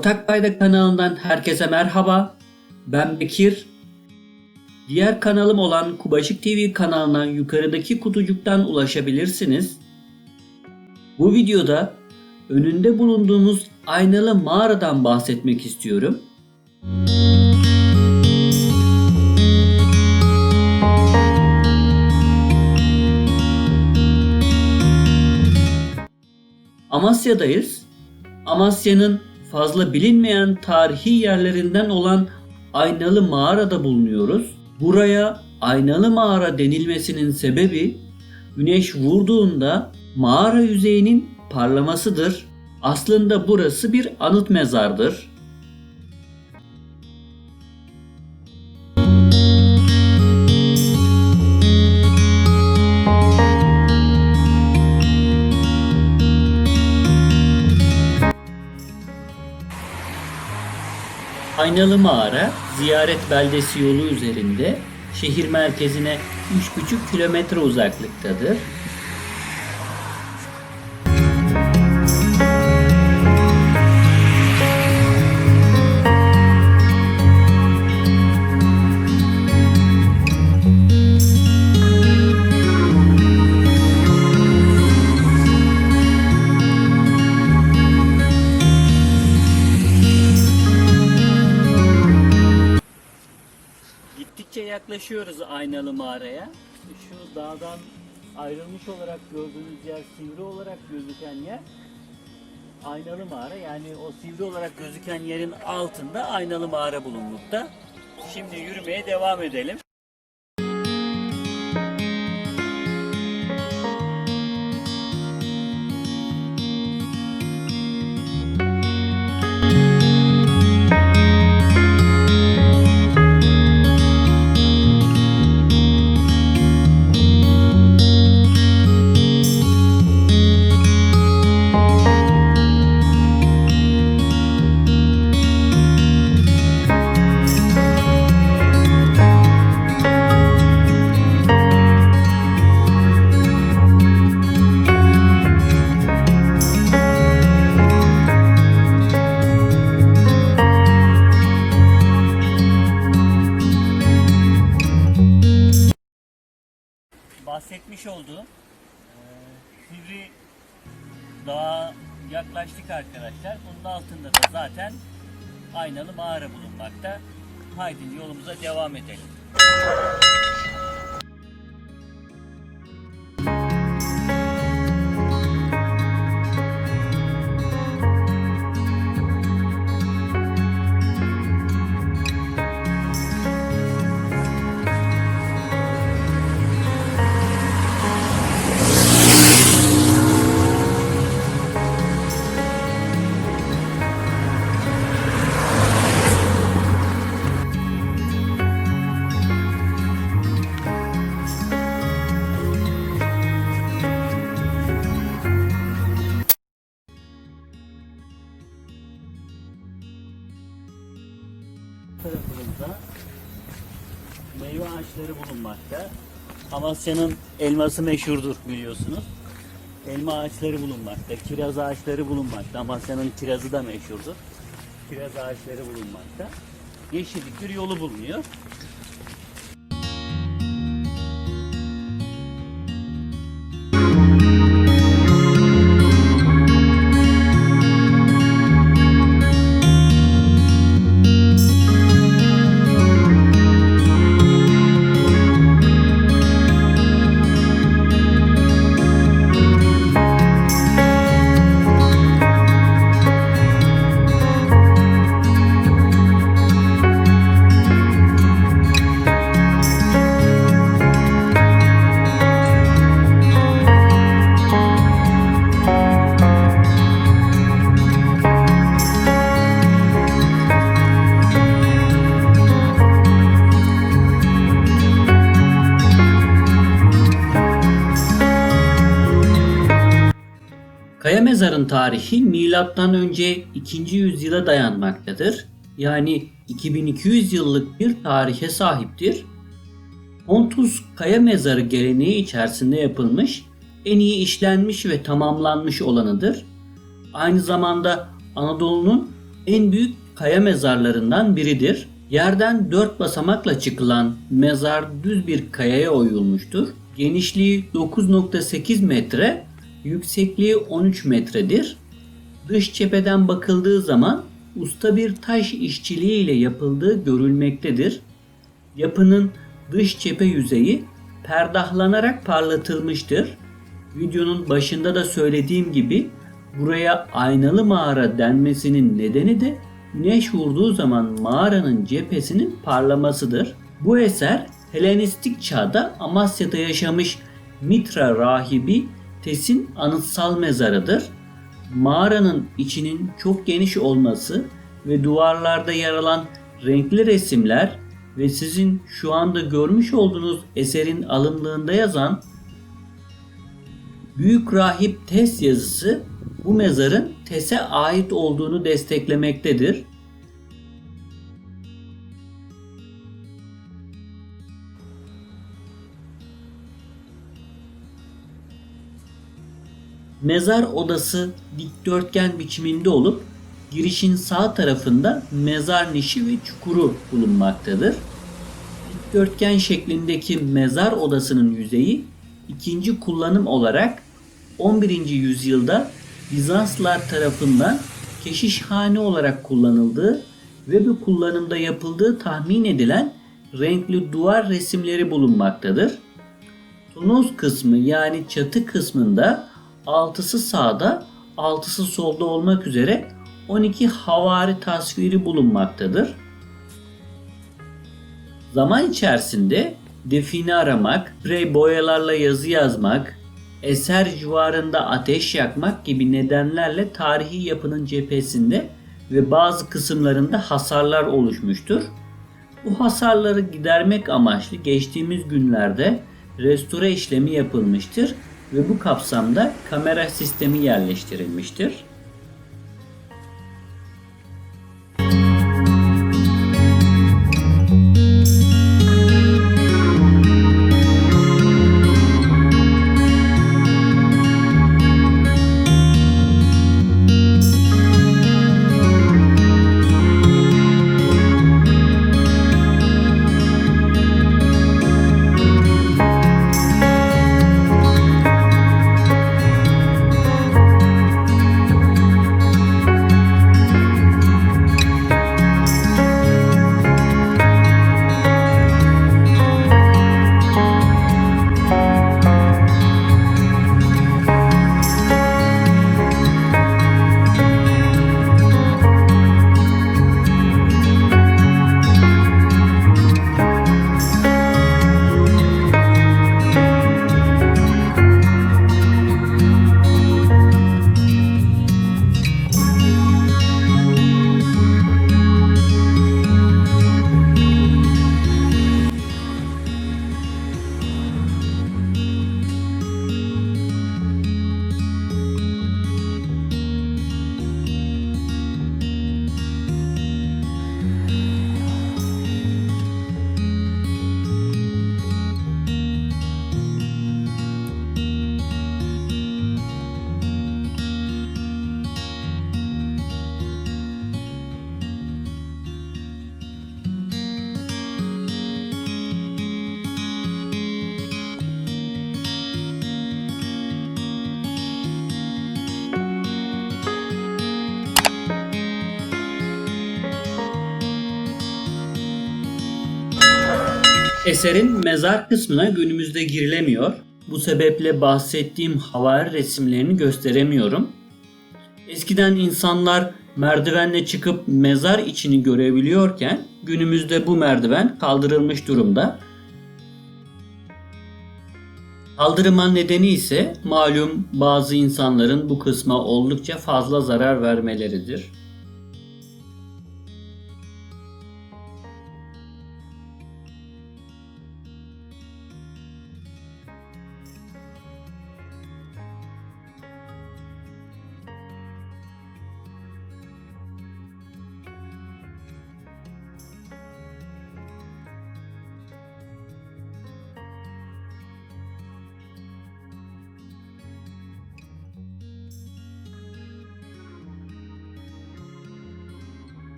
Ortak Payda kanalından herkese merhaba. Ben Bekir. Diğer kanalım olan Kubaşık TV kanalına yukarıdaki kutucuktan ulaşabilirsiniz. Bu videoda önünde bulunduğumuz aynalı mağaradan bahsetmek istiyorum. Amasya'dayız. Amasya'nın fazla bilinmeyen tarihi yerlerinden olan Aynalı Mağara'da bulunuyoruz. Buraya Aynalı Mağara denilmesinin sebebi güneş vurduğunda mağara yüzeyinin parlamasıdır. Aslında burası bir anıt mezardır. Aynalı Mağara ziyaret beldesi yolu üzerinde şehir merkezine 3,5 kilometre uzaklıktadır. Mağaraya. Şu dağdan ayrılmış olarak gördüğünüz yer sivri olarak gözüken yer aynalı mağara. Yani o sivri olarak gözüken yerin altında aynalı mağara bulunmakta. Şimdi yürümeye devam edelim. Dağa yaklaştık arkadaşlar. Bunun altında da zaten aynalı mağara bulunmakta. Haydi yolumuza devam edelim. Bulunmakta. Amasya'nın elması meşhurdur biliyorsunuz. Elma ağaçları bulunmakta, kiraz ağaçları bulunmakta. Amasya'nın kirazı da meşhurdur. Kiraz ağaçları bulunmakta. Yeşillik bir yolu bulunuyor. Mezarın tarihi milattan önce 2. yüzyıla dayanmaktadır. Yani 2200 yıllık bir tarihe sahiptir. Pontus kaya mezarı geleneği içerisinde yapılmış, en iyi işlenmiş ve tamamlanmış olanıdır. Aynı zamanda Anadolu'nun en büyük kaya mezarlarından biridir. Yerden dört basamakla çıkılan mezar düz bir kayaya oyulmuştur. Genişliği 9.8 metre, yüksekliği 13 metredir. Dış cepheden bakıldığı zaman usta bir taş işçiliği ile yapıldığı görülmektedir. Yapının dış cephe yüzeyi perdahlanarak parlatılmıştır. Videonun başında da söylediğim gibi buraya aynalı mağara denmesinin nedeni de güneş vurduğu zaman mağaranın cephesinin parlamasıdır. Bu eser Helenistik çağda Amasya'da yaşamış Mitra rahibi Tes'in anıtsal mezarıdır. Mağaranın içinin çok geniş olması ve duvarlarda yer alan renkli resimler ve sizin şu anda görmüş olduğunuz eserin alınlığında yazan Büyük Rahip Tes yazısı bu mezarın Tes'e ait olduğunu desteklemektedir. Mezar odası dikdörtgen biçiminde olup girişin sağ tarafında mezar nişi ve çukuru bulunmaktadır. Dikdörtgen şeklindeki mezar odasının yüzeyi ikinci kullanım olarak 11. yüzyılda Bizanslar tarafından keşişhane olarak kullanıldığı ve bu kullanımda yapıldığı tahmin edilen renkli duvar resimleri bulunmaktadır. Tunus kısmı yani çatı kısmında altısı sağda, altısı solda olmak üzere 12 havari tasviri bulunmaktadır. Zaman içerisinde define aramak, sprey boyalarla yazı yazmak, eser civarında ateş yakmak gibi nedenlerle tarihi yapının cephesinde ve bazı kısımlarında hasarlar oluşmuştur. Bu hasarları gidermek amaçlı geçtiğimiz günlerde restore işlemi yapılmıştır ve bu kapsamda kamera sistemi yerleştirilmiştir. Eserin mezar kısmına günümüzde girilemiyor. Bu sebeple bahsettiğim havari resimlerini gösteremiyorum. Eskiden insanlar merdivenle çıkıp mezar içini görebiliyorken günümüzde bu merdiven kaldırılmış durumda. Kaldırma nedeni ise malum bazı insanların bu kısma oldukça fazla zarar vermeleridir.